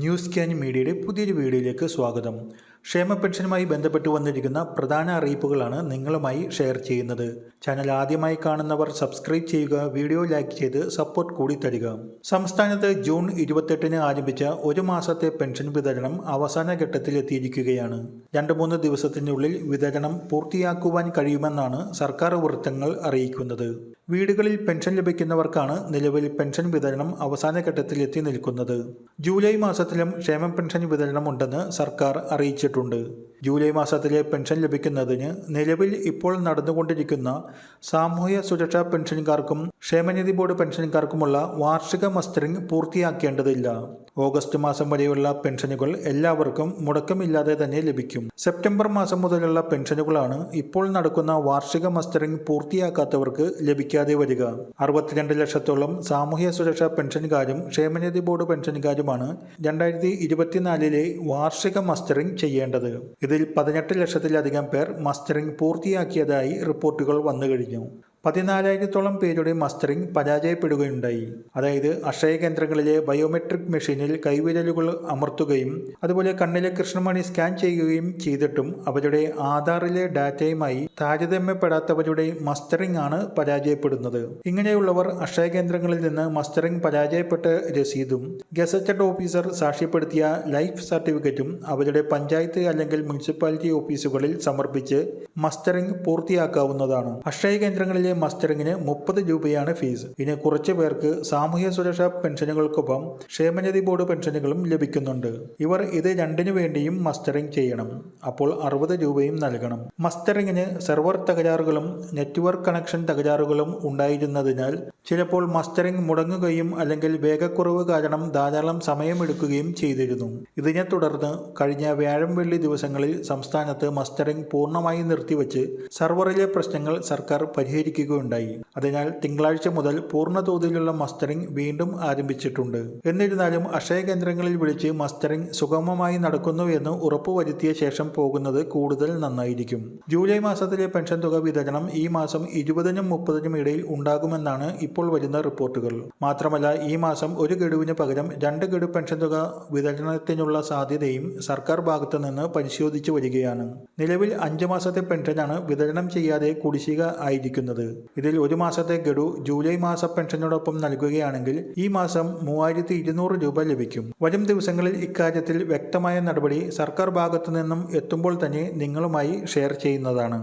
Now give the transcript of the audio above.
News can മീഡിയയുടെ പുതിയൊരു വീഡിയോയിലേക്ക് സ്വാഗതം. ക്ഷേമ പെൻഷനുമായി ബന്ധപ്പെട്ട് വന്നിരിക്കുന്ന പ്രധാന അറിയിപ്പുകളാണ് നിങ്ങളുമായി ഷെയർ ചെയ്യുന്നത്. ചാനൽ ആദ്യമായി കാണുന്നവർ സബ്സ്ക്രൈബ് ചെയ്യുക വീഡിയോ ലൈക്ക് ചെയ്ത് സപ്പോർട്ട് കൂടി തരിക. സംസ്ഥാനത്ത് ജൂൺ ഇരുപത്തെട്ടിന് ആരംഭിച്ച ഒരു മാസത്തെ പെൻഷൻ വിതരണം അവസാന ഘട്ടത്തിൽ എത്തിയിരിക്കുകയാണ്. രണ്ട് മൂന്ന് ദിവസത്തിനുള്ളിൽ വിതരണം പൂർത്തിയാക്കുവാൻ കഴിയുമെന്നാണ് സർക്കാർ വൃത്തങ്ങൾ അറിയിക്കുന്നത്. വീടുകളിൽ പെൻഷൻ ലഭിക്കുന്നവർക്കാണ് നിലവിൽ പെൻഷൻ വിതരണം അവസാന ഘട്ടത്തിൽ എത്തി നിൽക്കുന്നത്. ജൂലൈ മാസത്തിലും ക്ഷേമ പെൻഷൻ വിതരണം ഉണ്ടെന്ന് സർക്കാർ അറിയിച്ചിട്ടുണ്ട്. ജൂലൈ മാസത്തിലെ പെൻഷൻ ലഭിക്കുന്നതിന് നിലവിൽ ഇപ്പോൾ നടന്നുകൊണ്ടിരിക്കുന്ന സാമൂഹ്യ സുരക്ഷാ പെൻഷൻകാർക്കും ക്ഷേമനിധി ബോർഡ് പെൻഷൻകാർക്കുമുള്ള വാർഷിക മസ്റ്ററിംഗ് പൂർത്തിയാക്കേണ്ടതില്ല. ഓഗസ്റ്റ് മാസം വരെയുള്ള പെൻഷനുകൾ എല്ലാവർക്കും മുടക്കമില്ലാതെ തന്നെ ലഭിക്കും. സെപ്റ്റംബർ മാസം മുതലുള്ള പെൻഷനുകളാണ് ഇപ്പോൾ നടക്കുന്ന വാർഷിക മസ്റ്ററിംഗ് പൂർത്തിയാക്കാത്തവർക്ക് ലഭിക്കാതെ വരിക. അറുപത്തിരണ്ട് ലക്ഷത്തോളം സാമൂഹ്യ സുരക്ഷാ പെൻഷൻകാരും ക്ഷേമനിധി ബോർഡ് പെൻഷൻകാരുമാണ് രണ്ടായിരത്തി ഇരുപത്തിനാലിലെ വാർഷിക മസ്റ്ററിംഗ് ചെയ്യേണ്ടത്. ഇതിൽ പതിനെട്ട് ലക്ഷത്തിലധികം പേർ മസ്റ്ററിംഗ് പൂർത്തിയാക്കിയതായി റിപ്പോർട്ടുകൾ വന്നു കഴിഞ്ഞു പതിനാലായിരത്തോളം പേരുടെ മസ്റ്ററിംഗ് പരാജയപ്പെടുകയുണ്ടായി. അതായത് അക്ഷയ കേന്ദ്രങ്ങളിലെ ബയോമെട്രിക് മെഷീനിൽ കൈവിരലുകൾ അമർത്തുകയും അതുപോലെ കണ്ണിലെ കൃഷ്ണമണി സ്കാൻ ചെയ്യുകയും ചെയ്തിട്ടും അവരുടെ ആധാറിലെ ഡാറ്റയുമായി താരതമ്യപ്പെടാത്തവരുടെ മസ്റ്ററിംഗ് ആണ് പരാജയപ്പെടുന്നത്. ഇങ്ങനെയുള്ളവർ അക്ഷയ കേന്ദ്രങ്ങളിൽ നിന്ന് മസ്റ്ററിംഗ് പരാജയപ്പെട്ട രസീതും ഗസറ്റഡ് ഓഫീസർ സാക്ഷ്യപ്പെടുത്തിയ ലൈഫ് സർട്ടിഫിക്കറ്റും അവരുടെ പഞ്ചായത്ത് അല്ലെങ്കിൽ മുനിസിപ്പാലിറ്റി ഓഫീസുകളിൽ സമർപ്പിച്ച് മസ്റ്ററിംഗ് പൂർത്തിയാക്കാവുന്നതാണ്. അക്ഷയ കേന്ദ്രങ്ങളിലെ മസ്റ്ററിംഗിന് മുപ്പത് രൂപയാണ് ഫീസ്. ഇനി കുറച്ചു പേർക്ക് സാമൂഹ്യ സുരക്ഷാ പെൻഷനുകൾക്കൊപ്പം ക്ഷേമനിധി ബോർഡ് പെൻഷനുകളും ലഭിക്കുന്നുണ്ട്. ഇവർ ഇത് രണ്ടിനു വേണ്ടിയും മസ്റ്ററിംഗ് ചെയ്യണം. അപ്പോൾ അറുപത് രൂപയും നൽകണം. മസ്റ്ററിങ്ങിന് സെർവർ തകരാറുകളും നെറ്റ്വർക്ക് കണക്ഷൻ തകരാറുകളും ഉണ്ടായിരുന്നതിനാൽ ചിലപ്പോൾ മസ്റ്ററിംഗ് മുടങ്ങുകയും അല്ലെങ്കിൽ വേഗക്കുറവ് കാരണം ധാരാളം സമയമെടുക്കുകയും ചെയ്തിരുന്നു. ഇതിനെ തുടർന്ന് കഴിഞ്ഞ വ്യാഴം വെള്ളി ദിവസങ്ങളിൽ സംസ്ഥാനത്ത് മസ്റ്ററിംഗ് പൂർണമായി നിർത്തിവെച്ച് സെർവറിലെ പ്രശ്നങ്ങൾ സർക്കാർ പരിഹരിക്കുകയുണ്ടായി അതിനാൽ തിങ്കളാഴ്ച മുതൽ പൂർണ തോതിലുള്ള മസ്റ്ററിംഗ് വീണ്ടും ആരംഭിച്ചിട്ടുണ്ട്. എന്നിരുന്നാലും അക്ഷയ കേന്ദ്രങ്ങളിൽ വിളിച്ച് മസ്റ്ററിംഗ് സുഗമമായി നടക്കുന്നു എന്ന് ഉറപ്പുവരുത്തിയ ശേഷം പോകുന്നത് കൂടുതൽ നന്നായിരിക്കും. ജൂലൈ മാസത്തിലെ പെൻഷൻ തുക വിതരണം ഈ മാസം ഇരുപതിനും മുപ്പതിനും ഇടയിൽ ഉണ്ടാകുമെന്നാണ് ഇപ്പോൾ വരുന്ന റിപ്പോർട്ടുകൾ. മാത്രമല്ല ഈ മാസം ഒരു ഗഡുവിന് പകരം രണ്ട് ഗഡു പെൻഷൻ തുക വിതരണത്തിനുള്ള സാധ്യതയും സർക്കാർ ഭാഗത്തു നിന്ന് പരിശോധിച്ചു വരികയാണ്. നിലവിൽ അഞ്ച് മാസത്തെ പെൻഷനാണ് വിതരണം ചെയ്യാതെ കുടിശ്ശിക ആയിരിക്കുന്നത്. ഇതിൽ ഒരു മാസത്തെ ഗഡു ജൂലൈ മാസ പെൻഷനോടൊപ്പം നൽകുകയാണെങ്കിൽ ഈ മാസം മൂവായിരത്തി ഇരുന്നൂറ് രൂപ ലഭിക്കും. വരും ദിവസങ്ങളിൽ ഇക്കാര്യത്തിൽ വ്യക്തമായ നടപടി സർക്കാർ ഭാഗത്തു നിന്നും എത്തുമ്പോൾ തന്നെ നിങ്ങളുമായി ഷെയർ ചെയ്യുന്നതാണ്.